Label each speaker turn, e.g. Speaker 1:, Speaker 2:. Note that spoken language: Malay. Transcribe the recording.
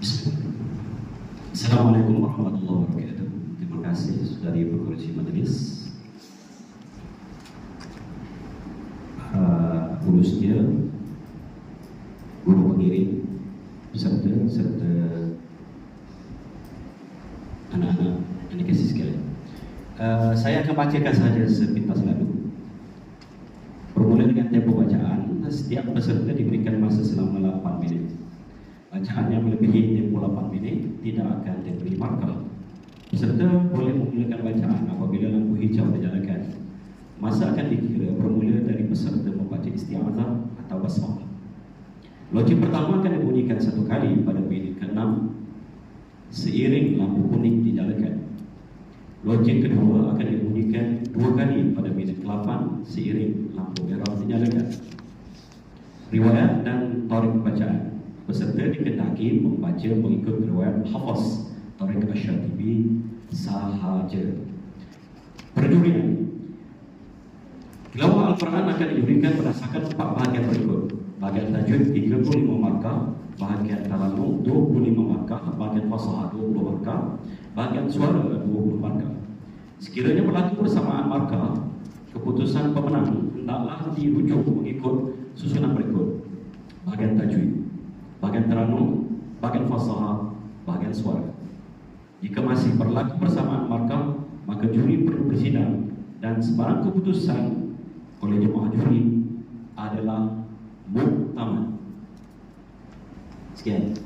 Speaker 1: Assalamualaikum warahmatullahi wabarakatuh. Terima kasih saudari pengurusi majlis. Uh, urusnya guru pengiring peserta serta anak-anak yang dikasih sekalian. Uh, saya akan bacakan sahaja sepintas lalu. Bermula dengan tempoh bacaan, setiap peserta diberikan masa selama 8 minit. Yang melebihi tempoh 8 minit tidak akan diberi markah. Peserta boleh memulakan bacaan apabila lampu hijau dinyalakan. Masa akan dikira bermula dari peserta membaca isti'adzah atau basmalah. Logik pertama akan dibunyikan satu kali pada minit ke-6 seiring lampu kuning dinyalakan. Logik kedua akan dibunyikan dua kali pada minit ke-8 seiring lampu merah dinyalakan. Riwayat dan tarik bacaan peserta dikendaki membaca mengikut riwayat Hafaz Tariq Asyatibi sahaja. Perjurian Tilawah Al-Quran akan dijurikan berdasarkan empat bahagian berikut. Bahagian tajwid 35 markah, bahagian talanum 25 markah, bahagian fasahah 20 markah, bahagian suara 20 markah. Sekiranya berlaku bersamaan markah, keputusan pemenang hendaklah dirujuk mengikut susunan berikut. Bahagian tajwid, bahagian teranum, bahagian fasahah, bahagian suara. Jika masih berlaku bersamaan markah, maka juri perlu bersidang dan sebarang keputusan oleh jemaah juri adalah muktamad. Sekian.